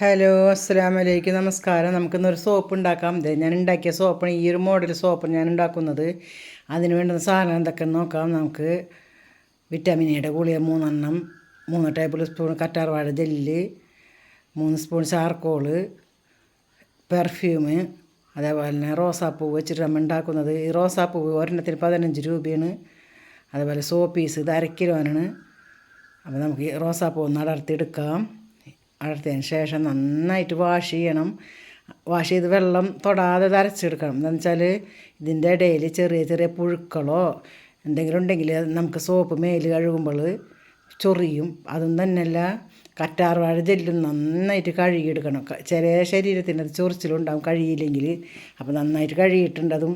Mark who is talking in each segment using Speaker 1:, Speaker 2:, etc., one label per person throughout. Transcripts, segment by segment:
Speaker 1: Hello അസ്സാം വലൈക്കും നമസ്കാരം നമുക്കിന്നൊരു സോപ്പ് ഉണ്ടാക്കാം. ദേ ഞാൻ ഉണ്ടാക്കിയ സോപ്പാണ് ഈ ഒരു മോഡൽ സോപ്പ് ഞാൻ ഉണ്ടാക്കുന്നത്. അതിന് വേണ്ടുന്ന സാധനം എന്തൊക്കെ നോക്കാം. നമുക്ക് വിറ്റാമിൻ ഇയുടെ ഗുളിക മൂന്നെണ്ണം മൂന്ന് ടേബിൾ സ്പൂൺ കറ്റാർവാഴ ജെല്ല് മൂന്ന് സ്പൂൺ ചാർക്കോൾ പെർഫ്യൂമ് അതേപോലെ തന്നെ റോസാപ്പൂവ് വെച്ചിട്ട് നമ്മൾ ഉണ്ടാക്കുന്നത്. ഈ റോസാപ്പൂവ് ഒരെണ്ണത്തിന് പതിനഞ്ച് രൂപയാണ്. അതേപോലെ സോപ്പീസ് ഇത് അര കിലോനാണ്. അപ്പോൾ നമുക്ക് റോസാപ്പൂ ഒന്ന് അടർത്തിയെടുക്കാം. അടർത്തിയതിന് ശേഷം നന്നായിട്ട് വാഷ് ചെയ്യണം. വാഷ് ചെയ്ത് വെള്ളം തൊടാതെ അരച്ചെടുക്കണം എന്താണെന്ന് വെച്ചാൽ ഇതിന്റെ ഇടയിൽ ചെറിയ ചെറിയ പുഴുക്കളോ എന്തെങ്കിലും ഉണ്ടെങ്കിൽ നമുക്ക് സോപ്പ് മേൽ കഴുകുമ്പോൾ ചൊറിയും. അതും തന്നെയല്ല കറ്റാർവാഴ ജെല്ലും നന്നായിട്ട് കഴുകിയെടുക്കണം. ചെറിയ ശരീരത്തിന് അത് ചൊറിച്ചിലുണ്ടാവും കഴിയില്ലെങ്കിൽ അപ്പോൾ നന്നായിട്ട് കഴുകിയിട്ടുണ്ട്. അതും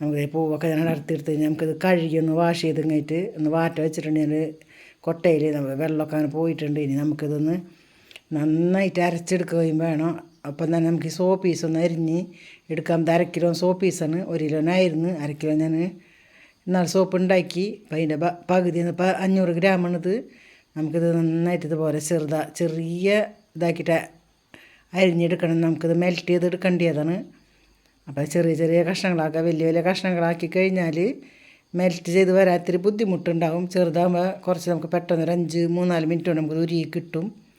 Speaker 1: നമുക്ക് പൂവൊക്കെ ഞാൻ അടർത്തിയെടുത്ത് നമുക്കിത് കഴുകി ഒന്ന് വാഷ് ചെയ്ത് കഴിഞ്ഞിട്ട് ഒന്ന് വാറ്റ വെച്ചിട്ടുണ്ടെങ്കിൽ കൊട്ടയിൽ നമ്മൾ വെള്ളമൊക്കെ അങ്ങനെ പോയിട്ടുണ്ട്. ഇനി നമുക്കിതൊന്ന് നന്നായിട്ട് അരച്ചെടുക്കുകയും വേണം. അപ്പം തന്നെ നമുക്ക് സോ പീസ് ഒന്ന് അരിഞ്ഞ് എടുക്കാം. അര കിലോ സോപ്പ് പീസാണ് ഒരു കിലോനായിരുന്നു അര കിലോ ഞാൻ എന്നാൽ സോപ്പ് ഉണ്ടാക്കി. അപ്പം അതിന്റെ പകുതി ഇപ്പം അഞ്ഞൂറ് ഗ്രാമാണിത് നമുക്കിത് നന്നായിട്ട് ഇതുപോലെ ചെറുതാ ചെറിയ ഇതാക്കിയിട്ട് അരിഞ്ഞെടുക്കണം. നമുക്കിത് മെൽറ്റ് ചെയ്ത് എടുക്കേണ്ടതാണ്. അപ്പോൾ ചെറിയ ചെറിയ കഷ്ണങ്ങളാക്കുക വലിയ വലിയ കഷ്ണങ്ങളാക്കി കഴിഞ്ഞാൽ മെൽറ്റ് ചെയ്ത് വരാൻ ഇത്തിരി ബുദ്ധിമുട്ടുണ്ടാവും. ചെറുതാകുമ്പോൾ കുറച്ച് നമുക്ക് പെട്ടെന്ന് ഒരു അഞ്ച് മൂന്നാൽ മിനിറ്റ് കൊണ്ട് നമുക്ക് ഉരുകി കിട്ടും.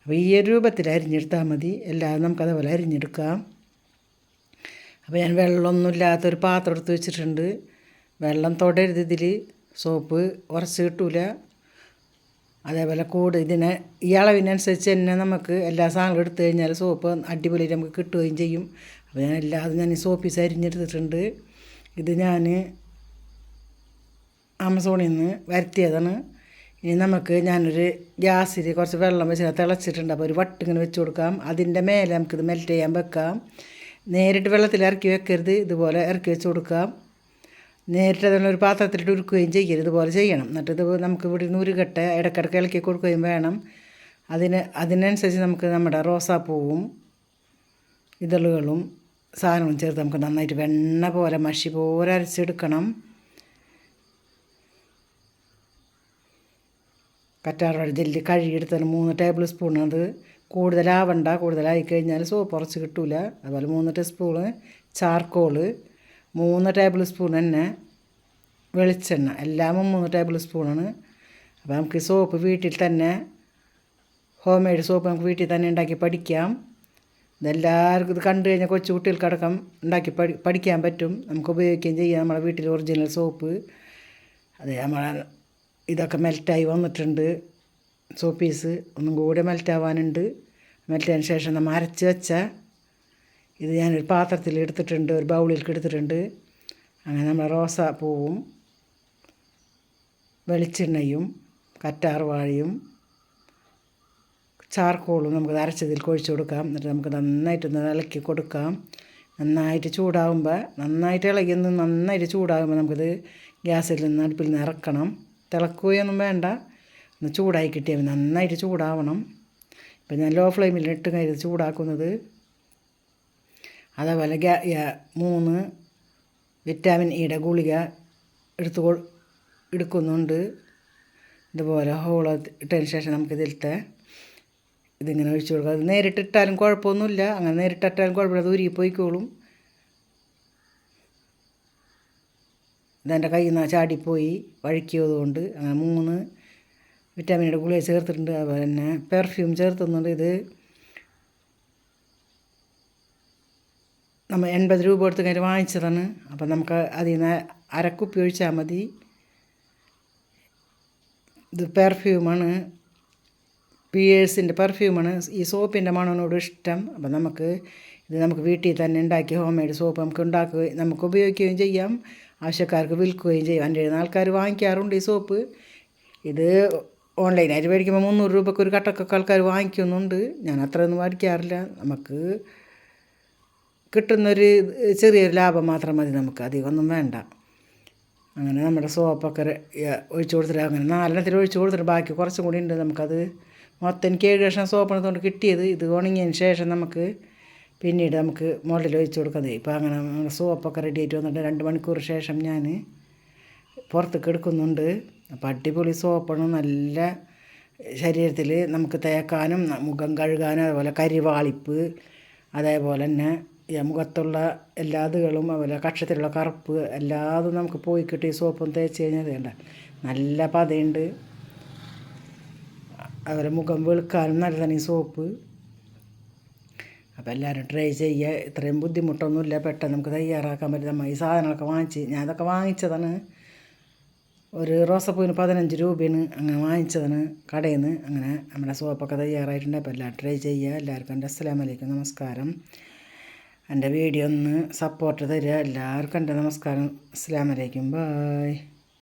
Speaker 1: അപ്പോൾ ഈ ഒരു രൂപത്തിൽ അരിഞ്ഞെടുത്താൽ മതി. എല്ലാം നമുക്ക് അതേപോലെ അരിഞ്ഞെടുക്കാം. അപ്പോൾ ഞാൻ വെള്ളമൊന്നുമില്ലാത്തൊരു പാത്രം എടുത്ത് വെച്ചിട്ടുണ്ട്. വെള്ളം തൊടരുത് ഇതിൽ. സോപ്പ് ഉറച്ച് കിട്ടൂല. അതേപോലെ കൂട് ഇതിനെ ഈ അളവിനനുസരിച്ച് തന്നെ നമുക്ക് എല്ലാ സാധനങ്ങളും എടുത്തു കഴിഞ്ഞാൽ സോപ്പ് അടിപൊളിയായിട്ട് നമുക്ക് കിട്ടുകയും ചെയ്യും. അപ്പോൾ ഞാൻ എല്ലാ എല്ലാതും ഞാൻ ഈ സോപ്പീസ് പീസ് അരിഞ്ഞെടുത്തിട്ടുണ്ട്. ഇത് ഞാൻ ആമസോണിൽ നിന്ന് വരുത്തിയതാണ്. ഇനി നമുക്ക് ഞാനൊരു ഗ്യാസിൽ കുറച്ച് വെള്ളം വെച്ച് തിളച്ചിട്ടുണ്ട്. അപ്പോൾ ഒരു വട്ടിങ്ങനെ വെച്ച് കൊടുക്കാം. അതിന്റെ മേലെ നമുക്കിത് മെൽറ്റ് ചെയ്യാൻ വെക്കാം. നേരിട്ട് വെള്ളത്തിൽ ഇറക്കി വെക്കരുത്. ഇതുപോലെ ഇറക്കി വെച്ച് കൊടുക്കാം. നേരിട്ട് അതിനുള്ള ഒരു പാത്രത്തിലിട്ട് ഉരുക്കുകയും ചെയ്യരുത്. ഇതുപോലെ ചെയ്യണം. എന്നിട്ട് ഇത് നമുക്ക് ഇവിടെ നിന്ന് ഉരുകട്ടെ. ഇടയ്ക്കിടയ്ക്ക് ഇളക്കി കൊടുക്കുകയും വേണം. അതിന് അതിനനുസരിച്ച് നമുക്ക് നമ്മുടെ റോസാപ്പൂവും ഇതളുകളും സാധനവും ചേർത്ത് നമുക്ക് നന്നായിട്ട് വെണ്ണ പോലെ മഷി പോലെ അരച്ചെടുക്കണം. കറ്റാർവാഴ ജെല്ല് കഴുകിയെടുത്തതിന് മൂന്ന് ടേബിൾ സ്പൂൺ അത് കൂടുതലാവണ്ട കൂടുതലായി കഴിഞ്ഞാൽ സോപ്പ് ഉറച്ച് കിട്ടൂല. അതുപോലെ മൂന്ന് ടീസ്പൂണ് ചാർക്കോൾ മൂന്ന് ടേബിൾ സ്പൂൺ തന്നെ വെളിച്ചെണ്ണ. എല്ലാം മൂന്ന് ടേബിൾ സ്പൂണാണ് അപ്പോൾ നമുക്ക് സോപ്പ് വീട്ടിൽ തന്നെ ഹോം മെയ്ഡ് സോപ്പ് നമുക്ക് വീട്ടിൽ തന്നെ ഉണ്ടാക്കി പഠിക്കാം. ഇതെല്ലാവർക്കും ഇത് കണ്ടു കഴിഞ്ഞാൽ കൊച്ചു കുട്ടികൾക്കടക്കം ഉണ്ടാക്കി പഠി പഠിക്കാൻ പറ്റും. നമുക്ക് ഉപയോഗിക്കുകയും ചെയ്യാം. നമ്മുടെ വീട്ടിൽ ഒറിജിനൽ സോപ്പ് അത് നമ്മളെ ഇതൊക്കെ മെൽറ്റായി വന്നിട്ടുണ്ട്. സോപ്പ് പീസ് ഒന്നും കൂടെ മെൽറ്റാവാനുണ്ട്. മെൽറ്റായതിന് ശേഷം നമ്മൾ അരച്ച് വെച്ച ഇത് ഞാനൊരു പാത്രത്തിൽ എടുത്തിട്ടുണ്ട് ഒരു ബൗളിലേക്ക് എടുത്തിട്ടുണ്ട്. അങ്ങനെ നമ്മൾ റോസാപ്പൂവും വെളിച്ചെണ്ണയും കറ്റാർ വാഴയും ചാർക്കോളും നമുക്ക് അരച്ചതിൽ കൊഴിച്ച് കൊടുക്കാം. എന്നിട്ട് നമുക്ക് നന്നായിട്ടൊന്ന് ഇളക്കി കൊടുക്കാം. നന്നായിട്ട് ചൂടാവുമ്പോൾ നന്നായിട്ട് ഇളകി ഒന്ന് നന്നായിട്ട് ചൂടാകുമ്പോൾ നമുക്കിത് ഗ്യാസിൽ നിന്ന് അടുപ്പിൽ നിന്ന് ഇറക്കണം. തിളക്കുകയൊന്നും വേണ്ട. ഒന്ന് ചൂടായി കിട്ടിയാൽ. നന്നായിട്ട് ചൂടാവണം. ഇപ്പം ഞാൻ ലോ ഫ്ലെയിമിൽ ഇട്ട് കഴിഞ്ഞ് ചൂടാക്കുന്നത്. അതേപോലെ മൂന്ന് വിറ്റാമിൻ ഇയുടെ ഗുളിക എടുത്തു എടുക്കുന്നുണ്ട്. ഇതുപോലെ ഹോള ഇട്ടതിന് ശേഷം നമുക്ക് ഇതിലത്തെ ഇതിങ്ങനെ ഒഴിച്ചു കൊടുക്കുക അത് നേരിട്ടിട്ടാലും കുഴപ്പമൊന്നുമില്ല. അങ്ങനെ നേരിട്ടിട്ടാലും കുഴപ്പമില്ല. അത് ഉരുകി പോയിക്കോളും ഇതെന്റെ കയ്യിൽ നിന്ന് ചാടിപ്പോയി വഴുക്കിയതുകൊണ്ട് അങ്ങനെ മൂന്ന് വിറ്റാമിനിയുടെ ഗുളിക ചേർത്തിട്ടുണ്ട്. അതുപോലെ തന്നെ പെർഫ്യൂം ചേർത്തുന്നുണ്ട്. ഇത് നമ്മൾ എൺപത് രൂപ കൊടുത്ത് കഴിഞ്ഞ് വാങ്ങിച്ചതാണ്. അപ്പം നമുക്ക് അതിൽ നിന്ന് അരക്കുപ്പി ഒഴിച്ചാൽ മതി. ഇത് പെർഫ്യൂമാണ്. പിയേഴ്സിന്റെ പെർഫ്യൂമാണ്. ഈ സോപ്പിന്റെ മണനോട് ഇഷ്ടം. അപ്പം നമുക്ക് ഇത് നമുക്ക് വീട്ടിൽ തന്നെ ഉണ്ടാക്കി ഹോം മെയ്ഡ് സോപ്പ് നമുക്ക് ഉണ്ടാക്കുകയും നമുക്ക് ഉപയോഗിക്കുകയും ചെയ്യാം. ആവശ്യക്കാർക്ക് വിൽക്കുകയും ചെയ്യും. എന്റെ നിന്ന് ആൾക്കാർ വാങ്ങിക്കാറുണ്ട് ഈ സോപ്പ്. ഇത് ഓൺലൈനായിട്ട് മേടിക്കുമ്പോൾ മുന്നൂറ് രൂപയ്ക്ക് ഒരു കട്ടക്കൊക്കെ ആൾക്കാർ വാങ്ങിക്കുന്നുണ്ട്. ഞാൻ അത്രയൊന്നും മേടിക്കാറില്ല. നമുക്ക് കിട്ടുന്നൊരു ചെറിയൊരു ലാഭം മാത്രം മതി നമുക്ക്. അധികമൊന്നും വേണ്ട. അങ്ങനെ നമ്മുടെ സോപ്പൊക്കെ ഒഴിച്ചു കൊടുത്തിട്ട് അങ്ങനെ നാലെണ്ണത്തിൽ ഒഴിച്ചു കൊടുത്തിട്ട് ബാക്കി കുറച്ചും കൂടി ഉണ്ട്. നമുക്കത് മൊത്തം എനിക്ക് ഏഴ് ലക്ഷം സോപ്പ് കൊണ്ട് കിട്ടിയത്. ഇത് ഉണങ്ങിയതിന് ശേഷം നമുക്ക് പിന്നീട് നമുക്ക് മുകളിൽ ഒഴിച്ച് കൊടുക്കുന്നത് ഇപ്പോൾ അങ്ങനെ നമ്മുടെ സോപ്പൊക്കെ റെഡി ആയിട്ട് വന്നിട്ട് രണ്ട് മണിക്കൂർ ശേഷം ഞാൻ പുറത്തേക്ക് എടുക്കുന്നുണ്ട്. അപ്പോൾ അടിപൊളി സോപ്പാണ്. നല്ല ശരീരത്തിൽ നമുക്ക് തേക്കാനും മുഖം കഴുകാനും അതുപോലെ കരിവാളിപ്പ് അതേപോലെ തന്നെ മുഖത്തുള്ള എല്ലാ ഇതുകളും അതുപോലെ കക്ഷത്തിലുള്ള കറുപ്പ് എല്ലാതും നമുക്ക് പോയി കിട്ടി സോപ്പും തേച്ച് കഴിഞ്ഞാൽ വേണ്ട നല്ല പതയുണ്ട്. അതുപോലെ മുഖം വെളുക്കാനും നല്ലതാണ് ഈ സോപ്പ്. അപ്പോൾ എല്ലാവരും ട്രൈ ചെയ്യുക ഇത്രയും ബുദ്ധിമുട്ടൊന്നുമില്ല. പെട്ടെന്ന് നമുക്ക് തയ്യാറാക്കാൻ പറ്റും നമ്മൾ ഈ സാധനങ്ങളൊക്കെ വാങ്ങിച്ച്. ഞാൻ അതൊക്കെ വാങ്ങിച്ചതാണ്. ഒരു റോസപ്പൂവിന് പതിനഞ്ച് രൂപയാണ് അങ്ങനെ വാങ്ങിച്ചതാണ് കടയിൽ നിന്ന് അങ്ങനെ നമ്മുടെ സോപ്പൊക്കെ തയ്യാറായിട്ടുണ്ട്. അപ്പോൾ എല്ലാവരും ട്രൈ ചെയ്യുക എല്ലാവർക്കും എന്റെ അസ്സലാമു അലൈക്കും. നമസ്കാരം. എന്റെ വീഡിയോ ഒന്ന് സപ്പോർട്ട് തരിക. എല്ലാവർക്കും എന്റെ നമസ്കാരം. അസ്സലാമു അലൈക്കും. ബായ്